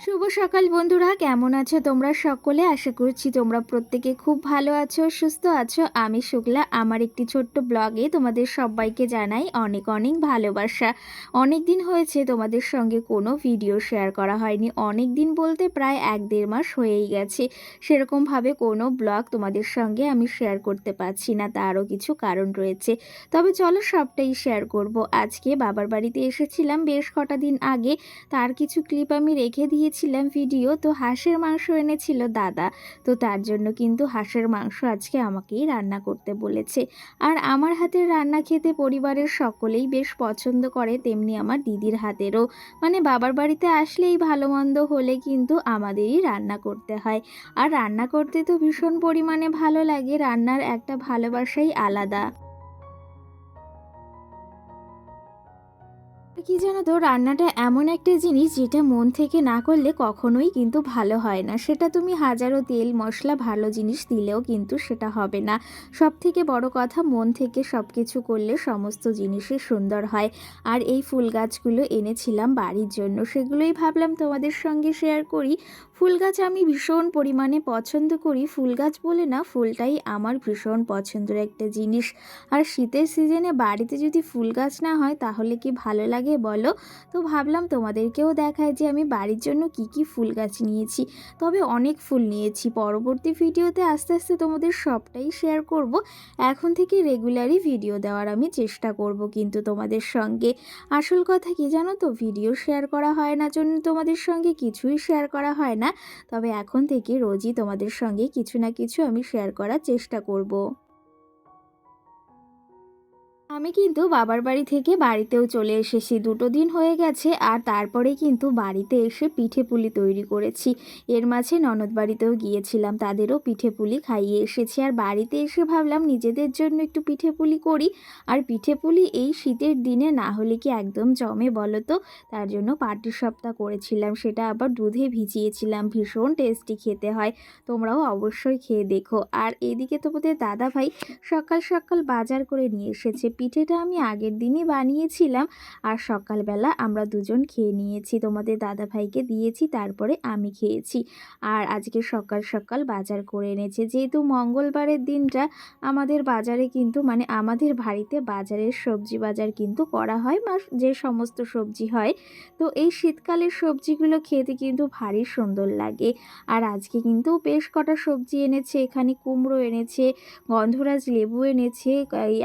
শুভ সকাল বন্ধুরা, কেমন আছো তোমরা সকলে? আশা করছি তোমরা প্রত্যেকে খুব ভালো আছো, সুস্থ আছো। আমি শুক্লা আমার একটি ছোট্ট ব্লগে তোমাদের সবাইকে জানাই অনেক অনেক ভালোবাসা। অনেক দিন হয়েছে তোমাদের সঙ্গে কোনো ভিডিও শেয়ার করা হয়নি। অনেক দিন বলতে প্রায় এক দেড় মাস হয়েই গেছে। সেরকমভাবে কোনো ব্লগ তোমাদের সঙ্গে আমি শেয়ার করতে পারছি না, তারও কিছু কারণ রয়েছে। তবে চলো সবটাই শেয়ার করব। আজকে বাবার বাড়িতে এসেছিলাম বেশ কটা দিন আগে। তার কিছু ক্লিপ আমি রেখে দিয়েছিলাম ভিডিও তো হাঁসের মাংস এনেছিল দাদা। তো তার জন্য কিন্তু হাঁসের মাংস আজকে আমাকেই রান্না করতে বলেছে। আর আমার হাতের রান্না খেতে পরিবারের সকলেই বেশ পছন্দ করে, তেমনি আমার দিদির হাতেরও। মানে বাবার বাড়িতে আসলেই ভালো মন্দ হলে কিন্তু আমাদেরই রান্না করতে হয়। আর রান্না করতে তো ভীষণ পরিমাণে ভালো লাগে, রান্নার একটা ভালোবাসাই আলাদা। কি জানো তো, রান্নাটা এমন একটা জিনিস যেটা মন থেকে না করলে কখনোই কিন্তু ভালো হয় না। সেটা তুমি হাজারো তেল, মশলা, ভালো জিনিস দিলেও কিন্তু সেটা হবে না। সব থেকে বড় কথা, মন থেকে সব কিছু করলে সমস্ত জিনিসই সুন্দর হয়। আর এই ফুল গাছগুলো এনেছিলাম বাড়ির জন্য, সেগুলোই ভাবলাম তোমাদের সঙ্গে শেয়ার করি। ফুল গাছ আমি ভীষণ পরিমাণে পছন্দ করি। ফুল গাছ বলে না, ফুলটাই আমার ভীষণ পছন্দের একটা জিনিস। আর শীতের সিজনে বাড়িতে যদি ফুল গাছ না হয়, তাহলে কি ভালো লাগে বলো? তো ভাবলাম তোমাদেরকেও দেখায় যে আমি বাড়ির জন্য কি কি ফুল গাছ নিয়েছি। তবে অনেক ফুল নিয়েছি। পরবর্তী ভিডিওতে আস্তে আস্তে তোমাদের সবটাই শেয়ার করব। এখন থেকে রেগুলারই ভিডিও দেওয়ার আমি চেষ্টা করব কিন্তু তোমাদের সঙ্গে। আসল কথা কি জানো তো? ভিডিও শেয়ার করা হয় না, জন্য তোমাদের সঙ্গে কিছুই শেয়ার করা হয় না। তবে এখন থেকে রোজই তোমাদের সঙ্গে কিছু না কিছু আমি শেয়ার করার চেষ্টা করব। আমি কিন্তু বাবার বাড়ি থেকে বাড়িতেও চলে এসেছি। দুটো দিন হয়ে গেছে আর তারপরে কিন্তু বাড়িতে এসে পিঠে পুলি তৈরি করেছি। এর মাঝে ননদ বাড়িতেও গিয়েছিলাম, তাদেরও পিঠে পুলি খাইয়ে এসেছি। আর বাড়িতে এসে ভাবলাম নিজেদের জন্য একটু পিঠে পুলি করি। আর পিঠে পুলি এই শীতের দিনে না হলে কি একদম জমে বলো তো? তার জন্য পাটি সপ্তাহ করেছিলাম, সেটা আবার দুধে ভিজিয়েছিলাম। ভীষণ টেস্টি খেতে হয়, তোমরাও অবশ্যই খেয়ে দেখো। আর এদিকে তোমাদের দাদা ভাই সকাল সকাল বাজার করে নিয়ে এসেছে পিঠেটা আমি আগের দিনই বানিয়েছিলাম আর সকালবেলা আমরা দুজন খেয়ে নিয়েছি। তোমাদের দাদা ভাইকে দিয়েছি, তারপরে আমি খেয়েছি। আর আজকে সকাল সকাল বাজার করে এনেছে। যেহেতু মঙ্গলবারের দিনটা, আমাদের বাজারে কিন্তু মানে আমাদের বাড়িতে বাজারের সবজি বাজার কিন্তু করা হয় বা যে সমস্ত সবজি হয়। তো এই শীতকালের সবজিগুলো খেতে কিন্তু ভারী সুন্দর লাগে। আর আজকে কিন্তু বেশ কটা সবজি এনেছে, এখানে কুমড়ো এনেছে, গন্ধরাজ লেবু এনেছে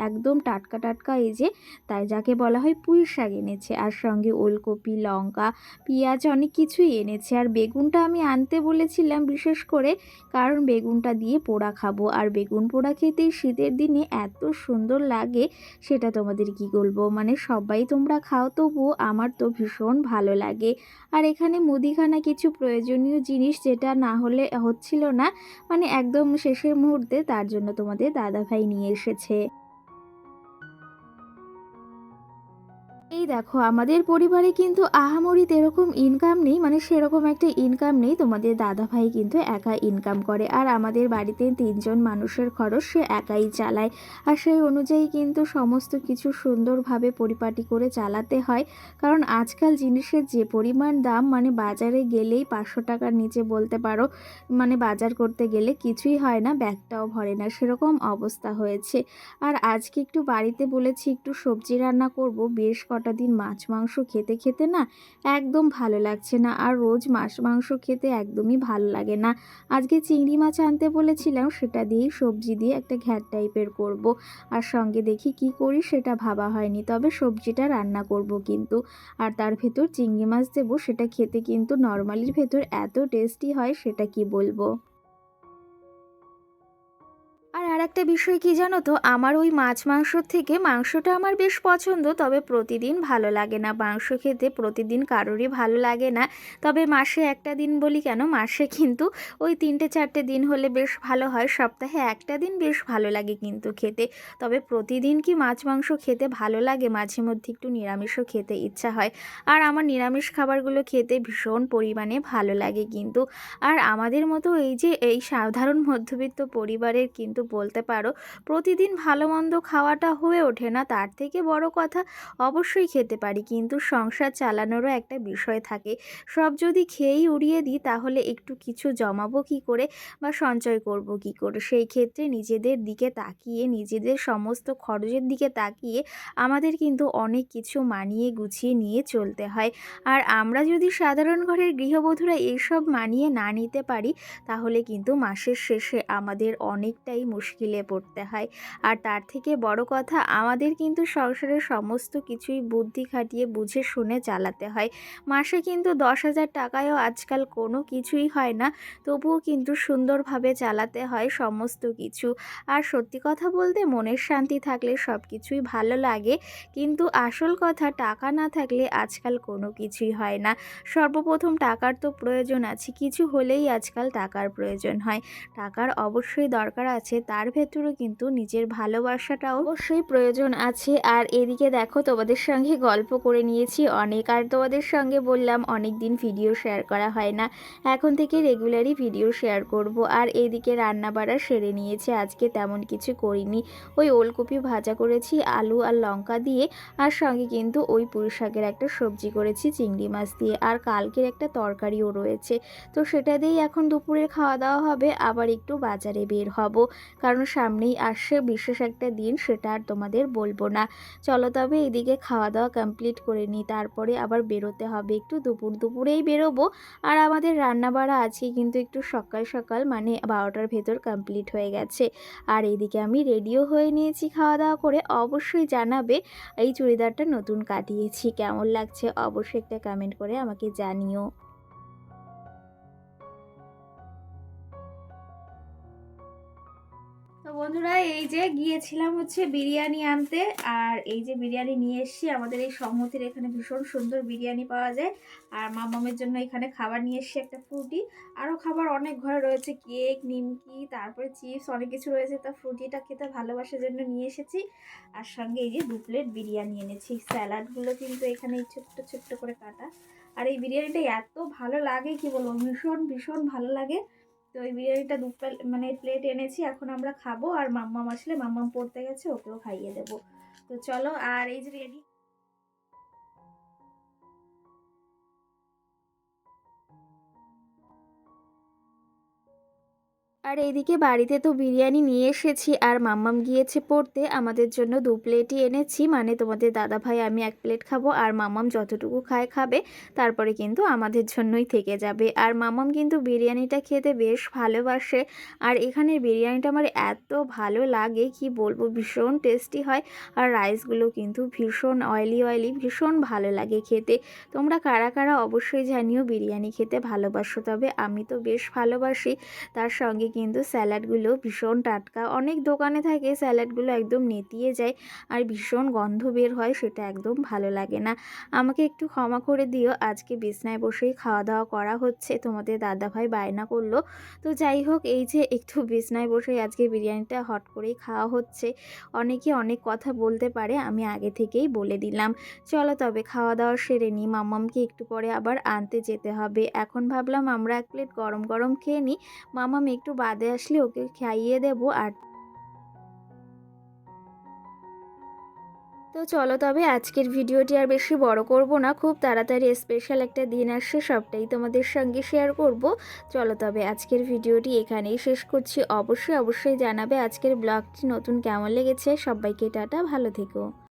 একদম টাটকা টাটকা এই যে, তাই যাকে বলা হয় পুঁই শাক এনেছে। আর সঙ্গে ওলকপি, লঙ্কা, পেঁয়াজ অনেক কিছুই এনেছে। আর বেগুনটা আমি আনতে বলেছিলাম বিশেষ করে, কারণ বেগুনটা দিয়ে পোড়া খাব। আর বেগুন পোড়া খেতেই শীতের দিনে এত সুন্দর লাগে, সেটা তোমাদের কি বলব? মানে সবাই তোমরা খাও, তবুও আমার তো ভীষণ ভালো লাগে। আর এখানে মুদিখানা কিছু প্রয়োজনীয় জিনিস যেটা না হলে হচ্ছিল না মানে একদম শেষের মুহূর্তে তার জন্য তোমাদের দাদাভাই নিয়ে এসেছে। এই দেখো, আমাদের পরিবারে কিন্তু আহামরিতে এরকম ইনকাম নেই মানে সেরকম একটা ইনকাম নেই। তোমাদের দাদা ভাই কিন্তু একা ইনকাম করে, আর আমাদের বাড়িতে তিনজন মানুষের খরচ সে একাই চালায়। আর সেই অনুযায়ী কিন্তু সমস্ত কিছু সুন্দরভাবে পরিপাটি করে চালাতে হয়। কারণ আজকাল জিনিসের যে পরিমাণ দাম মানে বাজারে গেলেই পাঁচশো টাকার নিচে বলতে পারো মানে বাজার করতে গেলে কিছুই হয় না, ব্যাগটাও ভরে না, সেরকম অবস্থা হয়েছে। আর আজকে একটু বাড়িতে বলেছি, একটু সবজি রান্না করব, বেশ কটা দিন মাছ, মাংস খেতে খেতে না একদম ভালো লাগছে না। আর রোজ মাছ, মাংস খেতে একদমই ভালো লাগে না। আজকে চিংড়ি মাছ আনতে বলেছিলাম, সেটা দিয়েই সবজি দিয়ে একটা ঘ্যাট টাইপের করব। আর সঙ্গে দেখি কি করি, সেটা ভাবা হয়নি। তবে সবজিটা রান্না করব কিন্তু। আর তার ভেতর চিংড়ি মাছ দেবো, সেটা খেতে কিন্তু নর্মালির ভেতর এত টেস্টি হয়, সেটা কি বলব? আর আর একটা বিষয় কি জানো তো? আমার ওই মাছ মাংসর থেকে মাংসটা আমার বেশ পছন্দ, তবে প্রতিদিন ভালো লাগে না। মাংস খেতে প্রতিদিন কারোরই ভালো লাগে না। তবে মাসে একটা দিন বলি কেন? মাসে কিন্তু ওই তিনটে চারটে দিন হলে বেশ ভালো হয়। সপ্তাহে একটা দিন বেশ ভালো লাগে কিন্তু খেতে। তবে প্রতিদিন কি মাছ মাংস খেতে ভালো লাগে? মাঝে মধ্যে একটু নিরামিষও খেতে ইচ্ছা হয়। আর আমার নিরামিষ খাবারগুলো খেতে ভীষণ পরিমাণে ভালো লাগে কিন্তু। আর আমাদের মতো এই যে এই সাধারণ মধ্যবিত্ত পরিবারের কিন্তু বলতে পারো, প্রতিদিন ভালো মন্দ খাওয়াটা হয়ে ওঠে না। তার থেকে বড় কথা, অবশ্যই খেতে পারি, কিন্তু সংসার চালানোরও একটা বিষয় থাকে। সব যদি খেয়েই উড়িয়ে দিই, তাহলে একটু কিছু জমাবো কী করে বা সঞ্চয় করব কি করে? সেই ক্ষেত্রে নিজেদের দিকে তাকিয়ে, নিজেদের সমস্ত খরচের দিকে তাকিয়ে আমাদের কিন্তু অনেক কিছু মানিয়ে গুছিয়ে নিয়ে চলতে হয়। আর আমরা যদি সাধারণ ঘরের গৃহবধূরা এইসব মানিয়ে না নিতে পারি, তাহলে কিন্তু মাসের শেষে আমাদের অনেকটাই মুশকিলে পড়তে হয়। আর তার থেকে বড় কথা, আমাদের কিন্তু সংসারের সমস্ত কিছুই বুদ্ধি খাটিয়ে বুঝে শুনে চালাতে হয়। মাসে কিন্তু দশ হাজার টাকায়ও আজকাল কোনো কিছুই হয় না, তবুও কিন্তু সুন্দরভাবে চালাতে হয় সমস্ত কিছু। আর সত্যি কথা বলতে, মনের শান্তি থাকলে সব কিছুই ভালো লাগে। কিন্তু আসল কথা, টাকা না থাকলে আজকাল কোনো কিছুই হয় না। সর্বপ্রথম টাকার তো প্রয়োজন আছে, কিছু হলেই আজকাল টাকার প্রয়োজন হয়। টাকার অবশ্যই দরকার আছে তার ভেতরেও কিন্তু নিজের ভালোবাসাটাও অবশ্যই প্রয়োজন আছে। আর এদিকে দেখো, তোমাদের সঙ্গে গল্প করে নিয়েছি। অনেক আর তোমাদের সঙ্গে বললাম অনেক দিন ভিডিও শেয়ার করা হয় না। এখন থেকে রেগুলারই ভিডিও শেয়ার করব। আর এদিকে রান্না বাড়া সেরে নিয়েছে, আজকে তেমন কিছু করিনি। ওই ওলকপি ভাজা করেছি, আলু আর লঙ্কা দিয়ে। আর সঙ্গে কিন্তু ওই পুঁই শাকের একটা সবজি করেছি, চিংড়ি মাছ দিয়ে। আর কালকের একটা তরকারিও রয়েছে। তো সেটা দিয়েই এখন দুপুরের খাওয়া দাওয়া হবে। আবার একটু বাজারে বের হব। কারণ সামনেই আসছে বিশেষ একটা দিন, সেটা আর তোমাদের বলব না। চলো তবে এদিকে খাওয়া দাওয়া কমপ্লিট করে নিই, তারপরে আবার বেরোতে হবে। একটু দুপুর দুপুরেই বেরোবো। আর আমাদের রান্না বাড়া আজকে কিন্তু একটু সকাল সকাল মানে বারোটার ভেতর কমপ্লিট হয়ে গেছে। আর এদিকে আমি রেডিও হয়ে নিয়েছি খাওয়া দাওয়া করে। অবশ্যই জানাবে, এই চুড়িদারটা নতুন কাটিয়েছি। কেমন লাগছে অবশ্যই একটা কমেন্ট করে আমাকে জানিও। বন্ধুরা, এই যে গিয়েছিলাম হচ্ছে বিরিয়ানি আনতে, আর এই যে বিরিয়ানি নিয়ে এসেছি, আমাদের এই সম্মতির এখানে ভীষণ সুন্দর বিরিয়ানি পাওয়া যায়। আর মামামের জন্য এখানে খাবার নিয়ে এসেছি একটা ফ্রুটি। আরও খাবার অনেক ঘরে রয়েছে, কেক, নিমকি, তারপরে চিপস, অনেক কিছু রয়েছে। তা ফ্রুটিটা খেতে ভালোবাসার জন্য নিয়ে এসেছি। আর সঙ্গে এই যে দু প্লেট বিরিয়ানি এনেছি। স্যালাডগুলো কিন্তু এখানে ছোট্ট ছোট্ট করে কাটা। আর এই বিরিয়ানিটা এত ভালো লাগে, কি বলব, ভীষণ ভীষণ ভালো লাগে। তো ওই বিরিয়ানিটা দু মানে প্লেট এনেছি, এখন আমরা খাব, আর মাম্মাম আসলে মাম্মাম পড়তে গেছে, ওকেও খাইয়ে দেবো। তো চলো, আর এই যে রেডি আর এইদিকে বাড়িতে তো বিরিয়ানি নিয়ে এসেছি, আর মাম্মাম গিয়েছে পড়তে, আমাদের জন্য দু প্লেটই এনেছি। মানে তোমাদের দাদা ভাই, আমি এক প্লেট খাব, আর মাম্মাম যতটুকু খায় খাবে, তারপরে কিন্তু আমাদের জন্যই থেকে যাবে। আর মাম্মাম কিন্তু বিরিয়ানিটা খেতে বেশ ভালোবাসে, আর এখানের বিরিয়ানিটা আমার এত ভালো লাগে, কি বলব, ভীষণ টেস্টি হয়, আর রাইসগুলো কিন্তু ভীষণ অয়েলি অয়েলি ভীষণ ভালো লাগে খেতে। তোমরা কারা কারা অবশ্যই জানিও, বিরিয়ানি খেতে ভালোবাসো তবে, আমি তো বেশ ভালোবাসি। তার সঙ্গে কিন্তু স্যালাডগুলো ভীষণ টাটকা। অনেক দোকানে থাকে স্যালাডগুলো একদম নেতিয়ে যায় আর ভীষণ গন্ধ বের হয়, সেটা একদম ভালো লাগে না। আমাকে একটু ক্ষমা করে দিও, আজকে বিছনায় বসেই খাওয়া দাওয়া করা হচ্ছে। তোমাদের দাদাভাই বায়না করল। তো যাই হোক, এই যে একটু বিছনায় বসেই আজকে বিরিয়ানিটা হট করেই খাওয়া হচ্ছে। অনেকে অনেক কথা বলতে পারে, আমি আগে থেকেই বলে দিলাম। চলো তবে খাওয়া দাওয়া সেরে নিই, মামামকে একটু পরে আবার আনতে যেতে হবে। এখন ভাবলাম আমরা এক প্লেট গরম গরম খেয়ে নিই। মামাম একটু বাদে আসলে ওকে খাইয়ে দেবো আর তো চলো তবে আজকের ভিডিওটি আর বেশি বড় করব না, খুব তাড়াতাড়ি স্পেশাল একটা দিন আসছে, সবটাই তোমাদের সঙ্গে শেয়ার করব। চলো তবে আজকের ভিডিওটি এখানেই শেষ করছি। অবশ্যই অবশ্যই জানাবে আজকের ব্লগটি নতুন কেমন লেগেছে। সবাইকে টাটা, ভালো থেকো।